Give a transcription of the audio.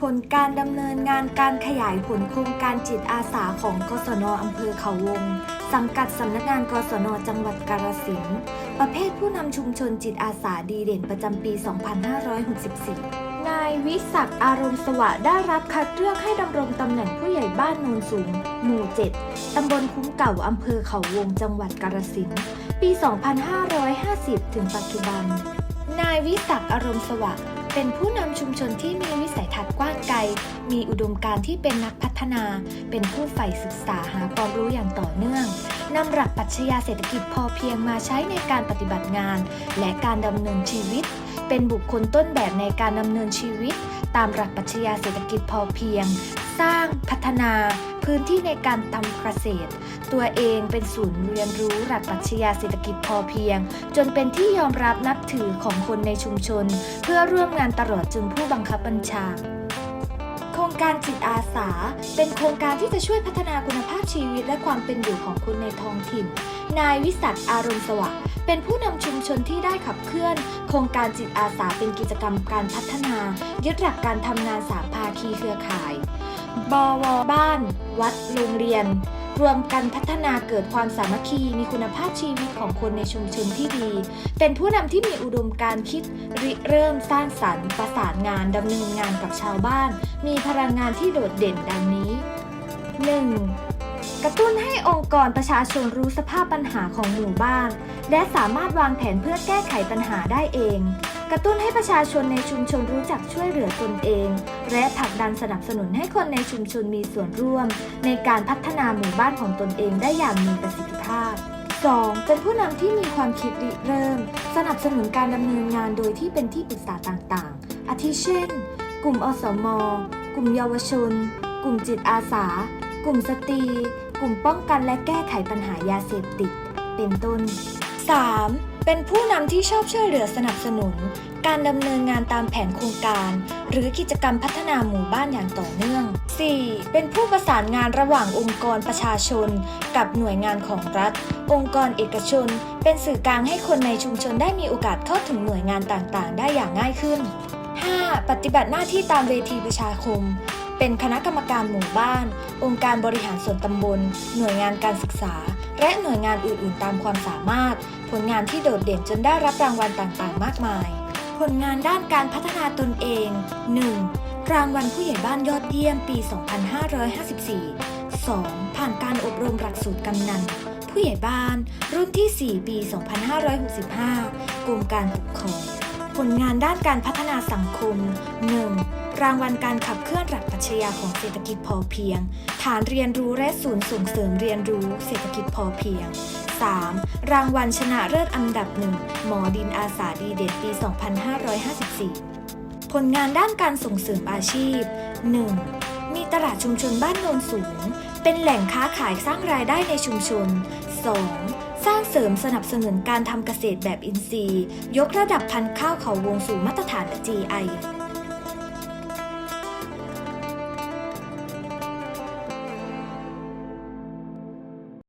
ผลการดำเนินงานการขยายผลโครงการจิตอาสาของกศนอำเภอเขาวง สังกัดสำนักงานกศนจังหวัดกาฬสินธุ์ประเภทผู้นำชุมชนจิตอาสาดีเด่นประจำปี 2564 นายวิศักดิ์อารมณ์สวัสด์ได้รับคัดเลือกให้ดำรงตำแหน่งผู้ใหญ่บ้านโนนสูง หมู่ 7 ตำบลคุ้มเก่าอำเภอเขาวง จังหวัดกาฬสินธุ์ปี 2550 ถึงปัจจุบัน นายวิศักดิ์อารมณ์สวัสด์ เป็นผู้นำชุมชนที่มีวิสัยทัศน์กว้างไกล มีอุดมการณ์ที่เป็นนักพัฒนา เป็นผู้ใฝ่ศึกษาหาความรู้อย่างต่อเนื่องนำหลักปรัชญาเศรษฐกิจพอเพียงมาใช้ในการปฏิบัติงาน และการดำเนินชีวิต เป็นบุคคลต้นแบบในการดำเนินชีวิต ตามหลักปรัชญาเศรษฐกิจพอเพียง สร้างพัฒนาพื้นที่ในการทำเกษตร ตัวเองเป็นศูนย์เรียนรู้หลักปรัชญาเศรษฐกิจพอเพียง จนเป็นที่ยอมรับนับถือของคนในชุมชน เพื่อร่วมงานตลอดจนผู้บังคับบัญชาโครงการจิตอาสา เป็นโครงการที่จะช่วยพัฒนาคุณภาพชีวิตและความเป็นอยู่ของคนในท้องถิ่น นายวิสักดิ์อารมณ์สวัสดิ์เป็นผู้นำชุมชนที่ได้ขับเคลื่อน โครงการจิตอาสาเป็นกิจกรรมการพัฒนา ยึดหลักการทำงานสามภาคีเครือข่าย บวบ้าน วัดโรงเรียน รวมกันพัฒนาเกิดความสามัคคีมีคุณภาพชีวิตของคนในชุมชนที่ดี เป็นผู้นำที่มีอุดมการคิดริเริ่มสร้างสรรค์ ประสานงานดำเนินงานกับชาวบ้าน มีพลังงานที่โดดเด่นดังนี้ 1. กระตุ้นให้องค์กรประชาชนรู้สภาพปัญหาของหมู่บ้าน และสามารถวางแผนเพื่อแก้ไขปัญหาได้เอง กระตุ้นให้ประชาชนในชุมชนรู้จักช่วยเหลือตนเอง และผลักดันสนับสนุนให้คนในชุมชนมีส่วนร่วม ในการพัฒนาหมู่บ้านของตนเองได้อย่างมีประสิทธิภาพ 2. เป็นผู้นำที่มีความคิดริเริ่ม สนับสนุนการดำเนินงานโดยที่เป็นที่ปรึกษาต่างๆ อาทิเช่น กลุ่มอสม กลุ่มเยาวชน กลุ่มจิตอาสา กลุ่มสตรี กลุ่มป้องกันและแก้ไขปัญหายาเสพติด เป็นต้น 3. เป็นผู้นำที่ชอบช่วยเหลือสนับสนุน การดำเนินงานตามแผนโครงการ หรือกิจกรรมพัฒนาหมู่บ้านอย่างต่อเนื่อง 4. เป็นผู้ประสานงานระหว่างองค์กรประชาชน กับหน่วยงานของรัฐ องค์กรเอกชน เป็นสื่อกลางให้คนในชุมชนได้มีโอกาสเข้าถึงหน่วยงานต่างๆ ได้อย่างง่ายขึ้น 5. ปฏิบัติหน้าที่ตามเวทีประชาคม เป็นคณะกรรมการหมู่บ้าน องค์การบริหารส่วนตำบล หน่วยงานการศึกษา และหน่วยงานอื่น ๆ ตามความสามารถ ผลงานที่โดดเด่นจนได้รับรางวัลต่างๆ มากมาย ผลงานด้านการพัฒนาตนเอง 1. รางวัลผู้ใหญ่บ้านยอดเยี่ยมปี 2554 2. ผ่านการอบรมหลักสูตรกำนัน ผู้ใหญ่บ้าน รุ่นที่ 4 ปี 2565 กรมการปกครอง ผลงานด้านการพัฒนาสังคม 1. รางวัลการขับเคลื่อนหลักปรัชญาของเศรษฐกิจพอเพียง ฐานเรียนรู้และศูนย์ส่งเสริมเรียนรู้เศรษฐกิจพอเพียง 3. รางวัลชนะเลิศอันดับหนึ่งหมอดินอาสาดีเด่นปี 2554 ผลงานด้านการส่งเสริมอาชีพ 1. มีตลาดชุมชนบ้านโนนสูง เป็นแหล่งค้าขายสร้างรายได้ในชุมชน 2. สร้างเสริมสนับสนุนการทำเกษตรแบบอินทรีย์ ยกระดับพันธุ์ข้าวเขาวงสู่มาตรฐาน GI